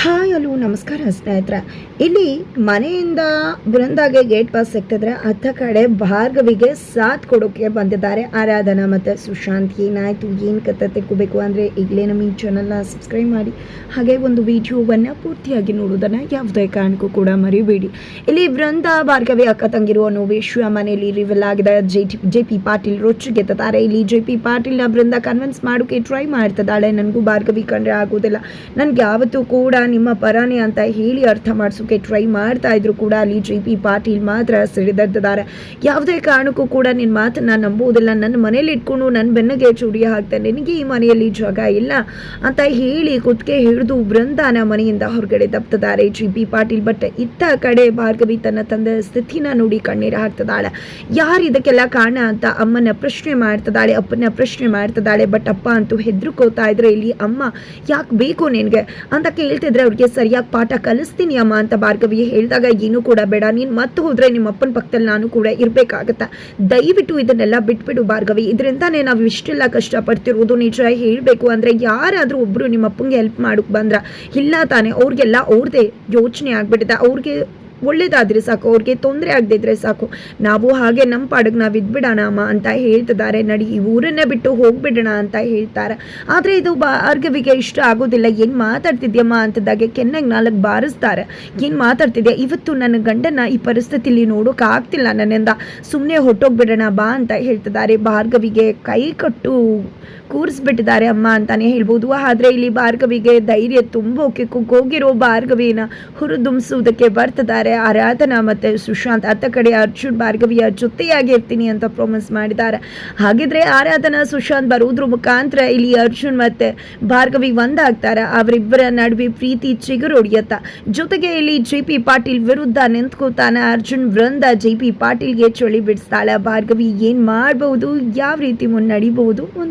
Hi hello ನಮಸ್ಕಾರ ಸ್ನೇಹಿತರೆ. ಇಲ್ಲಿ ಮನೆಯಿಂದ ಬೃಂದಾಗೆ ಗೇಟ್ ಪಾಸ್ ಸಿಗ್ತಿದ್ರೆ ಅತ್ತ ಕಡೆ ಭಾರ್ಗವಿಗೆ ಸಾಥ್ ಕೊಡೋಕೆ ಬಂದಿದ್ದಾರೆ. ಆರಾಧನಾ ಮತ್ತು ಸುಶಾಂತ್, ಏನಾಯಿತು, ಏನು ಕತೆ ತೆಕ್ಕೋಬೇಕು ಅಂದರೆ ಈಗಲೇ ನಮ್ಮ ಈ ಚಾನಲ್ನ ಸಬ್ಸ್ಕ್ರೈಬ್ ಮಾಡಿ. ಹಾಗೆ ಒಂದು ವಿಡಿಯೋವನ್ನು ಪೂರ್ತಿಯಾಗಿ ನೋಡೋದನ್ನು ಯಾವುದೇ ಕಾರಣಕ್ಕೂ ಕೂಡ ಮರಿಬೇಡಿ. ಇಲ್ಲಿ ಬೃಂದ ಭಾರ್ಗವಿ ಅಕ್ಕ ತಂಗಿರುವ ಅನ್ನೋ ವಿಷಯ ಮನೆಯಲ್ಲಿ ರಿವೆಲ್ ಆಗಿದೆ. J T, J P Patil ರೊಚ್ಚಿಗೆತ್ತಿದ್ದಾರೆ. ಇಲ್ಲಿ ಜೆ ಪಿ ಪಾಟೀಲ್ನ ಬೃಂದ ಕನ್ವಿನ್ಸ್ ಮಾಡೋಕೆ ಟ್ರೈ ಮಾಡ್ತಿದ್ದಾಳೆ. ನನಗೂ ಭಾರ್ಗವಿ ಕಂಡ್ರೆ ಆಗೋದಿಲ್ಲ. ನನಗೆ ಯಾವತ್ತೂ ಕೂಡ ನಿಮ್ಮ ಪರಾನೆ ಅಂತ ಹೇಳಿ ಅರ್ಥ ಮಾಡಿಸೋಕೆ ಟ್ರೈ ಮಾಡ್ತಾ ಇದ್ರು ಕೂಡ ಅಲ್ಲಿ ಜಿ ಪಿ ಪಾಟೀಲ್ ಮಾತ್ರ ಸಿಡಿದಿದ್ದಾರೆ ಯಾವುದೇ ಕಾರಣಕ್ಕೂ ಕೂಡ ನಿನ್ನ ಮಾತನ್ನ ನಂಬುವುದಿಲ್ಲ. ನನ್ನ ಮನೇಲಿ ಇಟ್ಕೊಂಡು ನನ್ನ ಬೆನ್ನಿಗೆ ಚೂಡಿ ಹಾಕ್ತಾನೆ ನಿನಗೆ ಈ ಮನೆಯಲ್ಲಿ ಜಾಗ ಇಲ್ಲ ಅಂತ ಹೇಳಿ ಕುತ್ತಿಗೆ ಹಿಡಿದು ಬೃಂದಾನ ಮನೆಯಿಂದ ಹೊರಗಡೆ ತಪ್ತಿದ್ದಾರೆ ಜಿ ಪಿ ಪಾಟೀಲ್. ಬಟ್ ಇತ್ತ ಕಡೆ ಭಾರ್ಗವಿ ತನ್ನ ತಂದೆ ಸ್ಥಿತಿನ ನೋಡಿ ಕಣ್ಣೀರು ಹಾಕ್ತಿದ್ದಾಳೆ. ಯಾರು ಇದಕ್ಕೆಲ್ಲ ಕಾರಣ ಅಂತ ಅಮ್ಮನ ಪ್ರಶ್ನೆ ಮಾಡ್ತದಾಳೆ ಅಪ್ಪನ ಪ್ರಶ್ನೆ ಮಾಡ್ತದಾಳೆ ಬಟ್ ಅಪ್ಪ ಅಂತೂ ಹೆದ್ರುಕೋತಾ ಇದ್ರೆ ಇಲ್ಲಿ ಅಮ್ಮ ಯಾಕೆ ಬೇಕು ನಿನಗೆ? ಅಂತ ಕೇಳ್ತಿದ್ರೆ ಅವ್ರಿಗೆ ಸರಿಯಾಗಿ ಪಾಠ ಕಲಿಸ್ತೀನಿ ಅಮ್ಮ ಅಂತ ಭಾರ್ಗವಿ ಹೇಳಿದಾಗ, ಏನು ಕೂಡ ಬೇಡ, ನೀನು ಮತ್ತೆ ಹೋದ್ರೆ ನಿಮ್ಮ ಅಪ್ಪನ ಪಕ್ಕದಲ್ಲಿ ನಾನು ಕೂಡ ಇರಬೇಕಾಗತ್ತೆ? ದಯವಿಟ್ಟು ಇದನ್ನೆಲ್ಲ ಬಿಟ್ಬಿಡು ಭಾರ್ಗವಿ. ಇದರಿಂದಾನೇ ನಾವು ಇಷ್ಟೆಲ್ಲ ಕಷ್ಟಪಡ್ತಿರೋದು. ನಿಜ ಹೇಳ್ಬೇಕು ಅಂದ್ರೆ ಯಾರಾದರೂ ಒಬ್ಬರು ನಿಮ್ಮ ಅಪ್ಪಂಗೆ ಹೆಲ್ಪ್ ಮಾಡಕ್ ಬಂದ್ರ, ಇಲ್ಲ ತಾನೆ, ಅವ್ರಿಗೆಲ್ಲ ಅವ್ರದೇ ಯೋಚನೆ ಆಗ್ಬಿಟ್ಟಿದೆ. ಅವ್ರಿಗೆ ಒಳ್ಳೇದಾದ್ರೆ ಸಾಕು, ಅವ್ರಿಗೆ ತೊಂದರೆ ಆಗದಿದ್ರೆ ಸಾಕು. ನಾವು ಹಾಗೆ ನಮ್ಮ ಪಾಡಿಗೆ ನಾವು ಇದ್ಬಿಡೋಣಮ್ಮ ಅಂತ ಹೇಳ್ತಿದ್ದಾರೆ. ನಡಿ, ಈ ಊರನ್ನೇ ಬಿಟ್ಟು ಹೋಗ್ಬಿಡೋಣ ಅಂತ ಹೇಳ್ತಾರೆ. ಆದರೆ ಇದು ಭಾರ್ಗವಿಗೆ ಇಷ್ಟ ಆಗೋದಿಲ್ಲ. ಏನು ಮಾತಾಡ್ತಿದ್ಯಮ್ಮ ಅಂತದಾಗೆ ಕೆನ್ನಾಗಿ ನಾಲ್ಕು ಬಾರಿಸ್ತಾರೆ. ಏನು ಮಾತಾಡ್ತಿದ್ಯಾ? ಇವತ್ತು ನನ್ನ ಗಂಡನ ಈ ಪರಿಸ್ಥಿತಿಲಿ ನೋಡೋಕೆ ಆಗ್ತಿಲ್ಲ ನನ್ನಿಂದ. ಸುಮ್ಮನೆ ಹೊಟ್ಟೋಗ್ಬಿಡೋಣ ಬಾ ಅಂತ ಹೇಳ್ತಿದ್ದಾರೆ. ಭಾರ್ಗವಿಗೆ ಕೈ ಕಟ್ಟು ಕೂರಿಸ್ಬಿಟ್ಟಿದ್ದಾರೆ ಅಮ್ಮ ಅಂತಾನೆ ಹೇಳ್ಬೋದು. ಆದರೆ ಇಲ್ಲಿ ಭಾರ್ಗವಿಗೆ ಧೈರ್ಯ ತುಂಬೋಕೆ ಕುಗ್ಗೋಗಿರೋ ಭಾರ್ಗವಿನ ಹುರಿದುಂಬಿಸುವುದಕ್ಕೆ ಬರ್ತಿದ್ದಾರೆ. ಆರಾಧನಾ ಮತ್ತು ಸುಶಾಂತ್, ಅತ್ತ ಕಡೆ ಅರ್ಜುನ್, ಭಾರ್ಗವಿಯ ಜೊತೆಯಾಗಿ ಇರ್ತೀನಿ ಅಂತ ಪ್ರಾಮಿಸ್ ಮಾಡಿದ್ದಾರೆ. ಹಾಗಿದ್ರೆ ಆರಾಧನಾ ಸುಶಾಂತ್ ಬರುವುದ್ರ ಮುಖಾಂತರ ಇಲ್ಲಿ ಅರ್ಜುನ್ ಮತ್ತೆ ಭಾರ್ಗವಿ ಒಂದಾಗ್ತಾರೆ. ಅವರಿಬ್ಬರ ನಡುವೆ ಪ್ರೀತಿ ಚಿಗುರೊಡಿಯತ್ತ. ಜೊತೆಗೆ ಇಲ್ಲಿ ಜೆ ಪಿ ಪಾಟೀಲ್ ವಿರುದ್ಧ ನಿಂತ್ಕೋತಾನೆ ಅರ್ಜುನ್ ವೃಂದ ಜೆ ಪಿ ಪಾಟೀಲ್ಗೆ ಚಳಿ ಬಿಡಿಸ್ತಾಳೆ. ಭಾರ್ಗವಿ ಏನ್ ಮಾಡಬಹುದು? ಯಾವ ರೀತಿ ಮುನ್ನಡಿಬಹುದು?